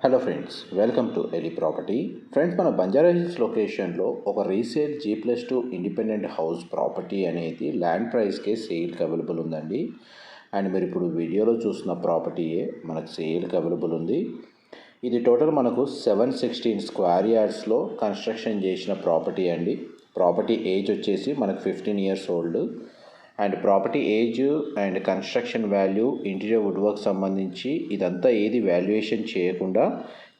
Hello friends welcome to ఎలి property friends మన Banjara hills లొకేషన్లో ఒక resale G plus two independent house property అనేది ల్యాండ్ ప్రైస్కే సేల్కి అవైలబుల్ ఉందండి. అండ్ మీరు ఇప్పుడు వీడియోలో చూసిన ప్రాపర్టీయే మనకు సేల్కి అవైలబుల్ ఉంది. ఇది టోటల్ మనకు సెవెన్ సిక్స్టీన్ స్క్వేర్ యార్డ్స్లో కన్స్ట్రక్షన్ చేసిన ప్రాపర్టీ అండి. ప్రాపర్టీ ఏజ్ వచ్చేసి మనకు fifteen years old and property age and construction value interior wood work సంబంధించి ఇదంతా ఏది వాల్యుయేషన్ చేయకుండా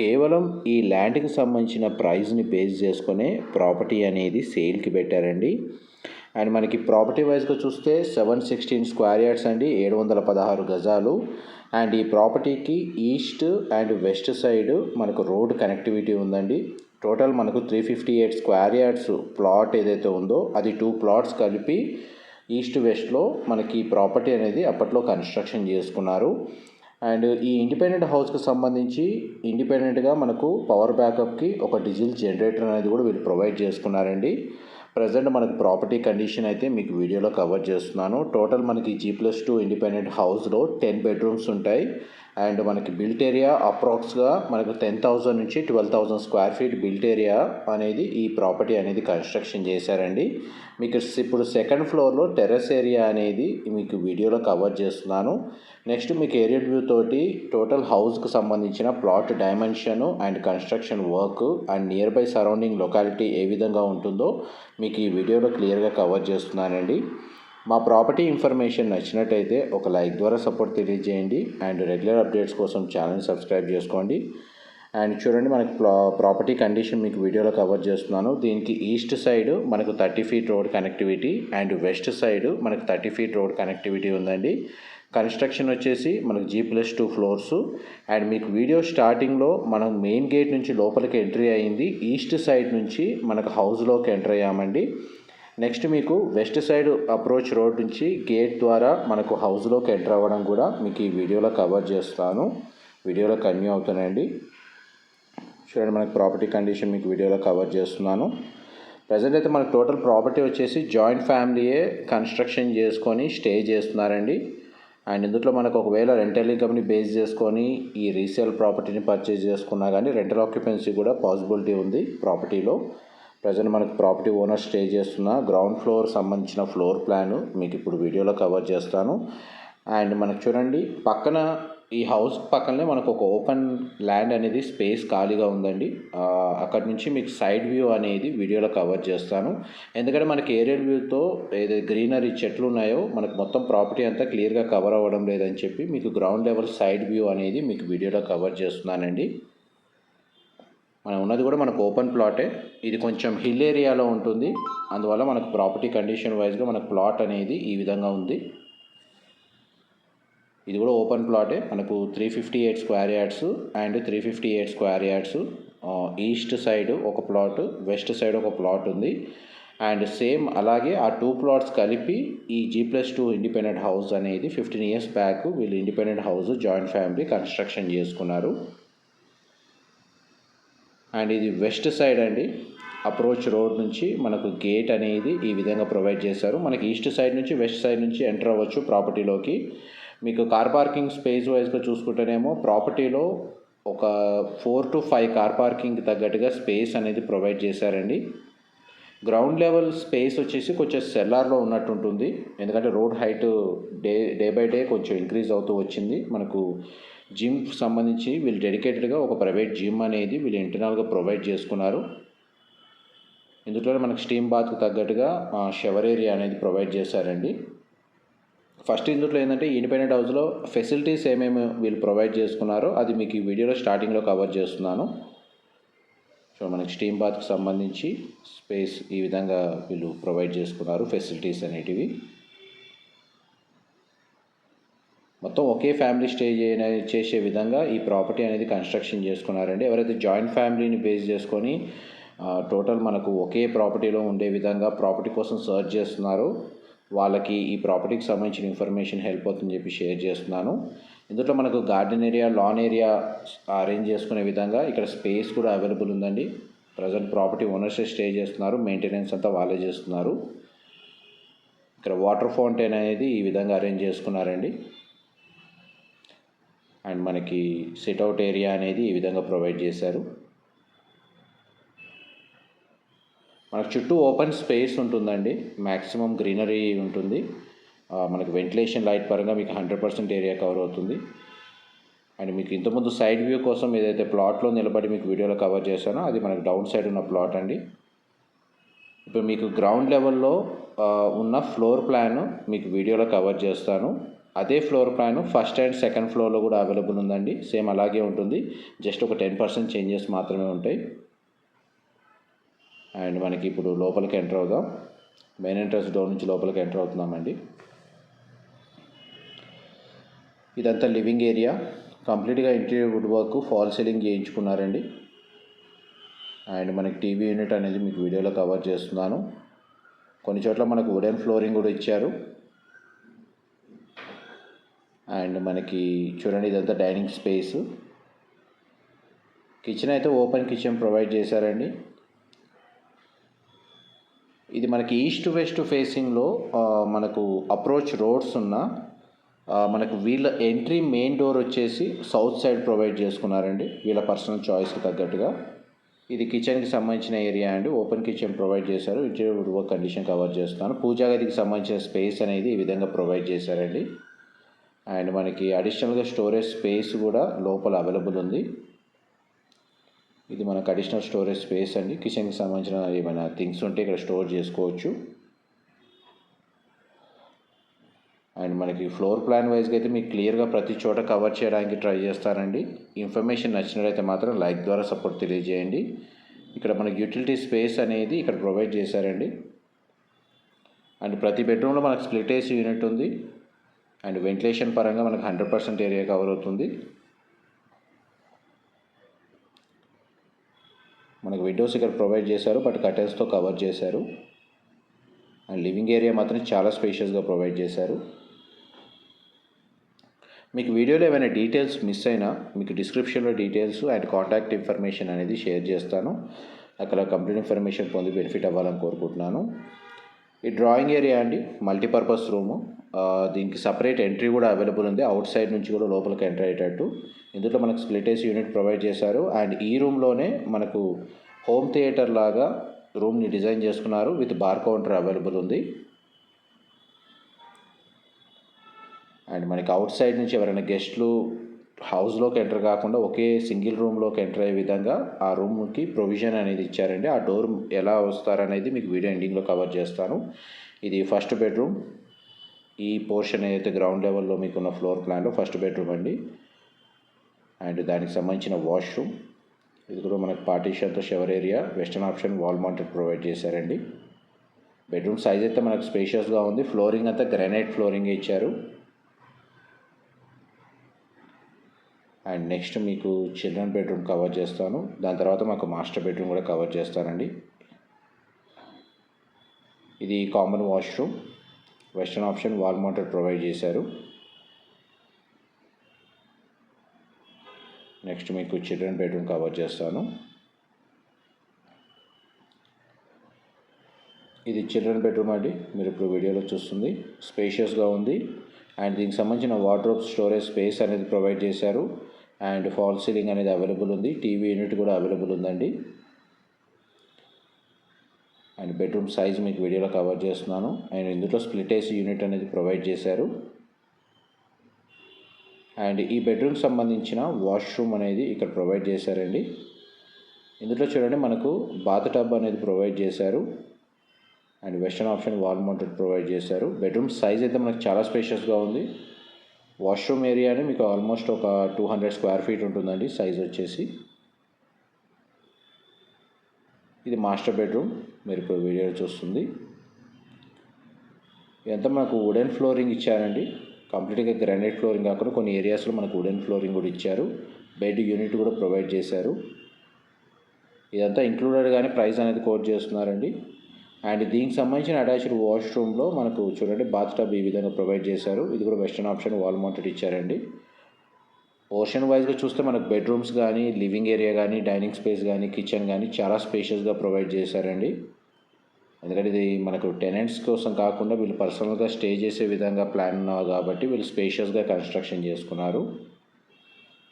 కేవలం ఈ ల్యాండ్కి సంబంధించిన ప్రైస్ని బేస్ చేసుకునే ప్రాపర్టీ అనేది సేల్కి పెట్టారండి. అండ్ మనకి ప్రాపర్టీ వైజ్గా చూస్తే సెవెన్ సిక్స్టీన్ స్క్వేర్ యార్డ్స్ అండి ఏడు వందల పదహారు గజాలు. అండ్ ఈ ప్రాపర్టీకి ఈస్ట్ అండ్ వెస్ట్ సైడ్ మనకు రోడ్ కనెక్టివిటీ ఉందండి. టోటల్ మనకు three fifty eight square yards plot ఏదైతే ఉందో అది టూ ప్లాట్స్ కలిపి ఈస్ట్ వెస్ట్లో మనకి ప్రాపర్టీ అనేది అప్పట్లో కన్స్ట్రక్షన్ చేసుకున్నారు. అండ్ ఈ ఇండిపెండెంట్ హౌస్కి సంబంధించి ఇండిపెండెంట్గా మనకు పవర్ బ్యాకప్కి ఒక డీజిల్ జనరేటర్ అనేది కూడా వీళ్ళు ప్రొవైడ్ చేసుకున్నారండి. ప్రజెంట్ మనకు ప్రాపర్టీ కండిషన్ అయితే మీకు వీడియోలో కవర్ చేస్తున్నాను. టోటల్ మనకి జీ ప్లస్ టూ ఇండిపెండెంట్ హౌస్లో టెన్ బెడ్రూమ్స్ ఉంటాయి. అండ్ మనకి బిల్ట్ ఏరియా అప్రాక్స్గా మనకు టెన్ థౌజండ్ నుంచి twelve thousand square feet built area అనేది ఈ ప్రాపర్టీ అనేది కన్స్ట్రక్షన్ చేశారండి. మీకు ఇప్పుడు సెకండ్ ఫ్లోర్లో టెర్రస్ ఏరియా అనేది మీకు వీడియోలో కవర్ చేస్తున్నాను. నెక్స్ట్ మీకు ఏరియా వ్యూ తోటి టోటల్ హౌస్కి సంబంధించిన plot dimension and construction work and nearby surrounding locality ఏ విధంగా ఉంటుందో మీకు ఈ వీడియోలో క్లియర్గా కవర్ చేస్తున్నానండి. మా ప్రాపర్టీ ఇన్ఫర్మేషన్ నచ్చినట్టయితే ఒక లైక్ ద్వారా సపోర్ట్ తెలియజేయండి అండ్ రెగ్యులర్ అప్డేట్స్ కోసం ఛానల్ సబ్స్క్రైబ్ చేసుకోండి. అండ్ చూడండి మనకి ప్రాపర్టీ కండిషన్ మీకు వీడియోలో కవర్ చేస్తున్నాను. దీనికి ఈస్ట్ సైడ్ మనకు thirty feet road connectivity and west side మనకు థర్టీ ఫీట్ రోడ్ కనెక్టివిటీ ఉందండి. కన్స్ట్రక్షన్ వచ్చేసి మనకు G plus two floors. And మీకు వీడియో స్టార్టింగ్లో మనం మెయిన్ గేట్ నుంచి లోపలికి ఎంట్రీ అయింది. ఈస్ట్ సైడ్ నుంచి మనకు హౌస్లోకి ఎంటర్ అయ్యామండి. నెక్స్ట్ మీకు వెస్ట్ సైడ్ అప్రోచ్ రోడ్ నుంచి గేట్ ద్వారా మనకు హౌస్లోకి ఎంటర్ అవ్వడం కూడా మీకు ఈ వీడియోలో కవర్ చేస్తాను. వీడియోలో కన్యూ అవుతానండి. చూడండి మనకు ప్రాపర్టీ కండిషన్ మీకు వీడియోలో కవర్ చేస్తున్నాను. ప్రజెంట్ అయితే మనకు టోటల్ ప్రాపర్టీ వచ్చేసి జాయింట్ ఫ్యామిలీయే కన్స్ట్రక్షన్ చేసుకొని స్టే చేస్తున్నారండి. అండ్ ఇందులో మనకు ఒకవేళ రెంటల్ ఇన్కమ్ని బేస్ చేసుకొని ఈ రీసేల్ ప్రాపర్టీని పర్చేజ్ చేసుకున్నా కానీ రెంటల్ ఆక్యుపెన్సీ కూడా పాసిబిలిటీ ఉంది ప్రాపర్టీలో. ప్రజెంట్ మనకు ప్రాపర్టీ ఓనర్ స్టే చేస్తున్న గ్రౌండ్ ఫ్లోర్ సంబంధించిన ఫ్లోర్ ప్లాన్ మీకు ఇప్పుడు వీడియోలో కవర్ చేస్తాను. అండ్ మనకు చూడండి పక్కన ఈ హౌస్ పక్కనే మనకు ఒక ఓపెన్ ల్యాండ్ అనేది స్పేస్ ఖాళీగా ఉందండి. అక్కడ నుంచి మీకు సైడ్ వ్యూ అనేది వీడియోలో కవర్ చేస్తాను. ఎందుకంటే మనకి ఏరియల్ వ్యూతో ఏదైతే గ్రీనరీ చెట్లు ఉన్నాయో మనకు మొత్తం ప్రాపర్టీ అంతా క్లియర్గా కవర్ అవ్వడం లేదని చెప్పి మీకు గ్రౌండ్ లెవెల్ సైడ్ వ్యూ అనేది మీకు వీడియోలో కవర్ చేస్తున్నానండి. మనం ఉన్నది కూడా మనకు ఓపెన్ ప్లాటే ఇది కొంచెం హిల్ ఏరియాలో ఉంటుంది. అందువల్ల మనకు ప్రాపర్టీ కండిషన్ వైజ్గా మనకు ప్లాట్ అనేది ఈ విధంగా ఉంది. ఇది కూడా ఓపెన్ ప్లాటే మనకు three fifty eight square yards and three fifty eight square yards east side ఒక ప్లాట్ వెస్ట్ సైడ్ ఒక ప్లాట్ ఉంది. అండ్ సేమ్ అలాగే ఆ టూ ప్లాట్స్ కలిపి ఈ G plus two independent house అనేది ఫిఫ్టీన్ ఇయర్స్ బ్యాక్ వీళ్ళు independent house joint family construction చేసుకున్నారు. అండ్ ఇది వెస్ట్ సైడ్ అండి. అప్రోచ్ రోడ్ నుంచి మనకు గేట్ అనేది ఈ విధంగా ప్రొవైడ్ చేశారు. మనకి ఈస్ట్ సైడ్ నుంచి వెస్ట్ సైడ్ నుంచి ఎంటర్ అవ్వచ్చు ప్రాపర్టీలోకి. మీకు కార్ పార్కింగ్ స్పేస్ వైజ్గా చూసుకుంటేనేమో ప్రాపర్టీలో ఒక four to five car parking తగ్గట్టుగా స్పేస్ అనేది ప్రొవైడ్ చేశారండి. గ్రౌండ్ లెవెల్ స్పేస్ వచ్చేసి కొంచెం సెల్లార్లో ఉన్నట్టు ఉంటుంది ఎందుకంటే road height day day by day కొంచెం ఇంక్రీజ్ అవుతూ వచ్చింది. మనకు జిమ్ సంబంధించి వీళ్ళు డెడికేటెడ్గా ఒక ప్రైవేట్ జిమ్ అనేది వీళ్ళు ఇంటర్నల్గా ప్రొవైడ్ చేసుకున్నారు. ఇందులో మనకు స్టీమ్ బాత్కు తగ్గట్టుగా షవర్ ఏరియా అనేది ప్రొవైడ్ చేశారండి. ఫస్ట్ ఇందులో ఏంటంటే ఇండిపెండెంట్ హౌస్లో ఫెసిలిటీస్ ఏమేమి వీళ్ళు ప్రొవైడ్ చేసుకున్నారో అది మీకు ఈ వీడియోలో స్టార్టింగ్లో కవర్ చేస్తున్నాను. సో మనకి స్టీమ్ బాత్కి సంబంధించి స్పేస్ ఈ విధంగా వీళ్ళు ప్రొవైడ్ చేసుకున్నారు ఫెసిలిటీస్ అనేటివి. మొత్తం ఒకే ఫ్యామిలీ స్టే చేసే విధంగా ఈ ప్రాపర్టీ అనేది కన్స్ట్రక్షన్ చేసుకున్నారండి. ఎవరైతే జాయింట్ ఫ్యామిలీని బేస్ చేసుకొని టోటల్ మనకు ఒకే ప్రాపర్టీలో ఉండే విధంగా ప్రాపర్టీ కోసం సర్చ్ చేస్తున్నారు. వాళ్ళకి ఈ ప్రాపర్టీకి సంబంధించిన ఇన్ఫర్మేషన్ హెల్ప్ అవుతుందని చెప్పి షేర్ చేస్తున్నాను. ఇందులో మనకు garden area lawn area arrange చేసుకునే విధంగా ఇక్కడ స్పేస్ కూడా అవైలబుల్ ఉందండి. ప్రజెంట్ ప్రాపర్టీ ఓనర్స్ స్టే చేస్తున్నారు మెయింటెనెన్స్ అంతా వాళ్ళే చేస్తున్నారు. ఇక్కడ వాటర్ ఫౌంటైన్ అనేది ఈ విధంగా అరేంజ్ చేసుకున్నారండి. అండ్ మనకి సిట్అవుట్ ఏరియా అనేది ఈ విధంగా ప్రొవైడ్ చేశారు. మనకు చుట్టూ ఓపెన్ స్పేస్ ఉంటుందండి. మ్యాక్సిమం గ్రీనరీ ఉంటుంది. మనకు మనకి వెంటిలేషన్ లైట్ పరంగా మీకు హండ్రెడ్ పర్సెంట్ ఏరియా కవర్ అవుతుంది. అండ్ మీకు ఇంతకుముందు సైడ్ వ్యూ కోసం ఏదైతే ప్లాట్లో నిలబడి మీకు వీడియోలో కవర్ చేశానో అది మనకు డౌన్ సైడ్ ఉన్న ప్లాట్ అండి. ఇప్పుడు మీకు గ్రౌండ్ లెవెల్లో ఉన్న ఫ్లోర్ ప్లాన్ మీకు వీడియోలో కవర్ చేస్తాను. అదే floor plan first and second ఫ్లోర్లో కూడా అవైలబుల్ ఉందండి. సేమ్ అలాగే ఉంటుంది. జస్ట్ ఒక టెన్ పర్సెంట్ చేంజెస్ మాత్రమే ఉంటాయి. అండ్ మనకి ఇప్పుడు లోపలికి ఎంటర్ అవుదాం. మెయిన్ ఎంట్రన్స్ డోర్ నుంచి లోపలికి ఎంటర్ అవుతున్నామండి. ఇదంతా లివింగ్ ఏరియా. కంప్లీట్గా interior wood work fall ceiling చేయించుకున్నారండి. And మనకి టీవీ యూనిట్ అనేది మీకు వీడియోలో కవర్ చేస్తున్నాను. కొన్ని చోట్ల మనకు వుడెన్ ఫ్లోరింగ్ కూడా ఇచ్చారు. అండ్ మనకి చూడండి ఇదంతా డైనింగ్ స్పేస్. కిచెన్ అయితే ఓపెన్ కిచెన్ ప్రొవైడ్ చేశారండి. ఇది మనకి ఈస్ట్ వెస్ట్ ఫేసింగ్లో మనకు అప్రోచ్ రోడ్స్ ఉన్న మనకు వీళ్ళ ఎంట్రీ మెయిన్ డోర్ వచ్చేసి సౌత్ సైడ్ ప్రొవైడ్ చేసుకున్నారండి వీళ్ళ పర్సనల్ చాయిస్కి తగ్గట్టుగా. ఇది కిచెన్కి సంబంధించిన ఏరియా అండి ఓపెన్ కిచెన్ ప్రొవైడ్ చేశారు. ఇంటీరియర్ వర్క్ కండిషన్ కవర్ చేస్తాను. పూజా గదికి సంబంధించిన స్పేస్ అనేది ఈ విధంగా ప్రొవైడ్ చేశారండి. అండ్ మనకి అడిషనల్గా స్టోరేజ్ స్పేస్ కూడా లోపల అవైలబుల్ ఉంది. ఇది మనకు అడిషనల్ స్టోరేజ్ స్పేస్ అండి. కిచెన్కి సంబంధించిన ఏమైనా థింగ్స్ ఉంటే ఇక్కడ స్టోర్ చేసుకోవచ్చు. అండ్ మనకి ఫ్లోర్ ప్లాన్ వైజ్గా అయితే మీకు క్లియర్గా ప్రతి చోట కవర్ చేయడానికి ట్రై చేస్తానండి. ఇన్ఫర్మేషన్ నచ్చినట్లయితే మాత్రం లైక్ ద్వారా సపోర్ట్ తెలియజేయండి. ఇక్కడ మనకి యూటిలిటీ స్పేస్ అనేది ఇక్కడ ప్రొవైడ్ చేశారండి. అండ్ ప్రతి బెడ్రూమ్లో మనకు స్ప్లిట్ ఏసీ యూనిట్ ఉంది. అండ్ వెంటిలేషన్ పరంగా మనకు హండ్రెడ్ పర్సెంట్ ఏరియా కవర్ అవుతుంది. మనకు విండోస్ ఇక్కడ ప్రొవైడ్ చేశారు బట్ కటర్స్తో కవర్ చేశారు. అండ్ లివింగ్ ఏరియా మాత్రం చాలా స్పేషియస్గా ప్రొవైడ్ చేశారు. మీకు వీడియోలో ఏమైనా డీటెయిల్స్ మిస్ అయినా మీకు డిస్క్రిప్షన్లో డీటెయిల్స్ అండ్ కాంటాక్ట్ ఇన్ఫర్మేషన్ అనేది షేర్ చేస్తాను. అక్కడ కంప్లీట్ ఇన్ఫర్మేషన్ పొంది బెనిఫిట్ అవ్వాలని కోరుకుంటున్నాను. ఈ డ్రాయింగ్ ఏరియా అండి మల్టీపర్పస్ రూము. దీనికి సపరేట్ ఎంట్రీ కూడా అవైలబుల్ ఉంది. అవుట్ సైడ్ నుంచి కూడా లోపలికి ఎంటర్ అయ్యేటట్టు. ఇందులో మనకు స్ప్లిట్ ఏసీ యూనిట్ ప్రొవైడ్ చేశారు. అండ్ ఈ రూమ్లోనే మనకు హోమ్ థియేటర్ లాగా రూమ్ని డిజైన్ చేసుకున్నారు విత్ బార్ కౌంటర్ అవైలబుల్ ఉంది. అండ్ మనకి అవుట్ సైడ్ నుంచి ఎవరైనా గెస్ట్లు హౌస్లోకి ఎంటర్ కాకుండా ఒకే సింగిల్ రూమ్లోకి ఎంటర్ అయ్యే విధంగా ఆ రూమ్కి ప్రొవిజన్ అనేది ఇచ్చారండి. ఆ డోర్ ఎలా వస్తారనేది మీకు వీడియో ఎండింగ్లో కవర్ చేస్తాను. ఇది ఫస్ట్ బెడ్రూమ్. ఈ పోర్షన్ ఏదైతే గ్రౌండ్ లెవెల్లో మీకున్న ఫ్లోర్ ప్లాన్లో ఫస్ట్ బెడ్రూమ్ అండి. అండ్ దానికి సంబంధించిన వాష్రూమ్. ఇది కూడా మనకు పార్టీషన్తో shower area western option wall mounted provide చేశారండి. బెడ్రూమ్ సైజ్ అయితే మనకు స్పేషియస్గా ఉంది. ఫ్లోరింగ్ అంతా గ్రానైట్ ఫ్లోరింగ్ ఇచ్చారు. అండ్ నెక్స్ట్ మీకు చిల్డ్రన్ బెడ్రూమ్ కవర్ చేస్తాను. దాని తర్వాత మాకు మాస్టర్ బెడ్రూమ్ కూడా కవర్ చేస్తానండి. ఇది common washroom. Western option wall mounted provide చేశారు. నెక్స్ట్ మీకు చిల్డ్రన్ బెడ్రూమ్ కవర్ చేస్తాను. ఇది చిల్డ్రన్ బెడ్రూమ్ అండి. మీరు ఇప్పుడు వీడియోలో చూస్తుంది. స్పేషియస్గా ఉంది. అండ్ దీనికి సంబంధించిన వార్డ్రోబ్ స్టోరేజ్ స్పేస్ అనేది ప్రొవైడ్ చేశారు. అండ్ ఫాల్ సీలింగ్ అనేది అవైలబుల్ ఉంది. టీవీ యూనిట్ కూడా అవైలబుల్ ఉందండి. అండ్ బెడ్రూమ్ సైజ్ మీకు వీడియోలో కవర్ చేస్తున్నాను. అండ్ ఇందులో స్ప్లిట్ ఏసీ యూనిట్ అనేది ప్రొవైడ్ చేశారు. అండ్ ఈ బెడ్రూమ్కి సంబంధించిన వాష్రూమ్ అనేది ఇక్కడ ప్రొవైడ్ చేశారండి. ఇందులో చూడండి మనకు బాత్ టబ్ అనేది ప్రొవైడ్ చేశారు. And western option wall mounted provide చేశారు. బెడ్రూమ్ సైజ్ అయితే మనకు చాలా స్పేషియస్గా ఉంది. వాష్రూమ్ ఏరియాని మీకు ఆల్మోస్ట్ ఒక టూ హండ్రెడ్ స్క్వేర్ ఫీట్ ఉంటుందండి. సైజ్ వచ్చేసి. ఇది మాస్టర్ బెడ్రూమ్ మీరు ఇప్పుడు వీడియో చూస్తుంది. ఇదంతా మనకు వుడెన్ ఫ్లోరింగ్ ఇచ్చారండి. కంప్లీట్గా గ్రానైట్ ఫ్లోరింగ్ కాకుండా కొన్ని ఏరియాస్లో మనకు వుడెన్ ఫ్లోరింగ్ కూడా ఇచ్చారు. బెడ్ యూనిట్ కూడా ప్రొవైడ్ చేశారు. ఇదంతా ఇంక్లూడెడ్ కానీ ప్రైస్ అనేది కోట్ చేస్తున్నారండి. అండ్ దీనికి సంబంధించిన అటాచ్డ్ వాష్రూమ్లో మనకు చూడండి బాత్ టబ్ ఈ విధంగా ప్రొవైడ్ చేశారు. ఇది కూడా వెస్టర్న్ ఆప్షన్ వాల్ మౌంటెడ్ ఇచ్చారండి ఓషన్ వైజ్గా చూస్తే మనకు బెడ్రూమ్స్ కానీ లివింగ్ ఏరియా కానీ డైనింగ్ స్పేస్ కానీ కిచెన్ కానీ చాలా స్పేషియస్గా ప్రొవైడ్ చేశారండి. ఎందుకంటే ఇది మనకు టెనెంట్స్ కోసం కాకుండా వీళ్ళు పర్సనల్గా స్టే చేసే విధంగా ప్లాన్ ఉన్నారు కాబట్టి వీళ్ళు స్పేషియస్గా కన్స్ట్రక్షన్ చేసుకున్నారు.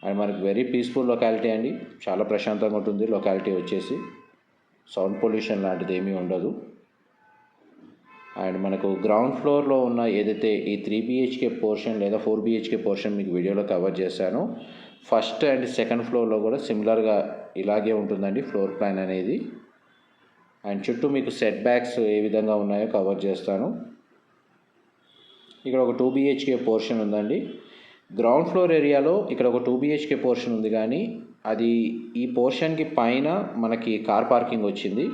అండ్ మనకు వెరీ పీస్ఫుల్ లొకాలిటీ అండి. చాలా ప్రశాంతంగా ఉంటుంది లొకాలిటీ వచ్చేసి. సౌండ్ పొల్యూషన్ లాంటిది ఏమీ ఉండదు. అండ్ మనకు గ్రౌండ్ ఫ్లోర్లో ఉన్న ఏదైతే ఈ త్రీ బిహెచ్కే పోర్షన్ లేదా ఫోర్ బిహెచ్కే పోర్షన్ మీకు వీడియోలో కవర్ చేశాను ఫస్ట్ అండ్ సెకండ్ ఫ్లోర్లో కూడా సిమిలర్గా ఇలాగే ఉంటుందండి ఫ్లోర్ ప్లాన్ అనేది. అండ్ చుట్టూ మీకు సెట్ బ్యాక్స్ ఏ విధంగా ఉన్నాయో కవర్ చేస్తాను. ఇక్కడ ఒక టూ బిహెచ్కే పోర్షన్ ఉందండి. గ్రౌండ్ ఫ్లోర్ ఏరియాలో ఇక్కడ ఒక టూ బిహెచ్కే పోర్షన్ ఉంది కానీ అది ఈ పోర్షన్కి పైన మనకి కార్ పార్కింగ్ వచ్చింది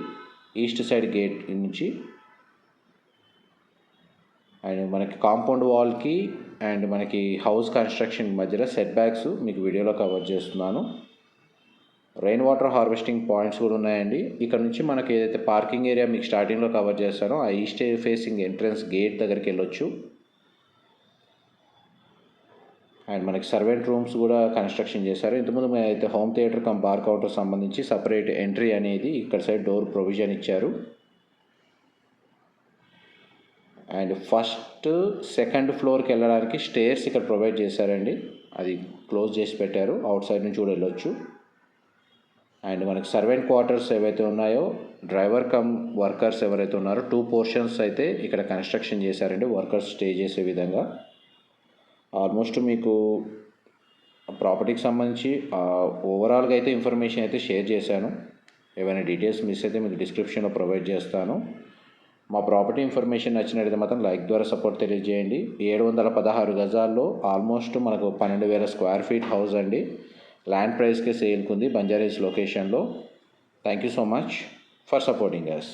ఈస్ట్ సైడ్ గేట్ నుంచి. అండ్ మనకి కాంపౌండ్ వాల్కి అండ్ మనకి హౌస్ కన్స్ట్రక్షన్ మధ్యలో సెట్ బ్యాక్స్ మీకు వీడియోలో కవర్ చేస్తున్నాను. రెయిన్ వాటర్ హార్వెస్టింగ్ పాయింట్స్ కూడా ఉన్నాయండి. ఇక్కడ నుంచి మనకి ఏదైతే పార్కింగ్ ఏరియా మీకు స్టార్టింగ్లో కవర్ చేస్తానో ఆ ఈస్ట్ ఫేసింగ్ ఎంట్రన్స్ గేట్ దగ్గరికి వెళ్ళొచ్చు. అండ్ మనకి సర్వెంట్ రూమ్స్ కూడా కన్స్ట్రక్షన్ చేశారు. ఇంతకుముందు అయితే home theatre cum bar counter సంబంధించి సపరేట్ ఎంట్రీ అనేది ఇక్కడ సైడ్ డోర్ ప్రొవిజన్ ఇచ్చారు. అండ్ ఫస్ట్ సెకండ్ ఫ్లోర్కి వెళ్ళడానికి స్టేర్స్ ఇక్కడ ప్రొవైడ్ చేశారండి. అది క్లోజ్ చేసి పెట్టారు. అవుట్ సైడ్ నుంచి కూడా వెళ్ళొచ్చు. అండ్ మనకి సర్వెంట్ క్వార్టర్స్ ఏవైతే ఉన్నాయో డ్రైవర్ కమ్ వర్కర్స్ ఎవరైతే ఉన్నారో టూ పోర్షన్స్ అయితే ఇక్కడ కన్స్ట్రక్షన్ చేశారండి. వర్కర్స్ స్టే చేసే విధంగా. ఆల్మోస్ట్ మీకు ప్రాపర్టీకి సంబంధించి ఓవరాల్గా అయితే ఇన్ఫర్మేషన్ అయితే షేర్ చేశాను. ఏమైనా డీటెయిల్స్ మిస్ అయితే మీకు డిస్క్రిప్షన్లో ప్రొవైడ్ చేస్తాను. మా ప్రాపర్టీ ఇన్ఫర్మేషన్ నచ్చినట్లయితే మాత్రం లైక్ ద్వారా సపోర్ట్ తెలియజేయండి. ఏడు వందల పదహారు గజాల్లో ఆల్మోస్ట్ మనకు పన్నెండు వేల స్క్వేర్ ఫీట్ హౌస్ అండి. ల్యాండ్ ప్రైస్కే సేల్కుంది బంజారీస్ లొకేషన్లో. Thank you so much for supporting us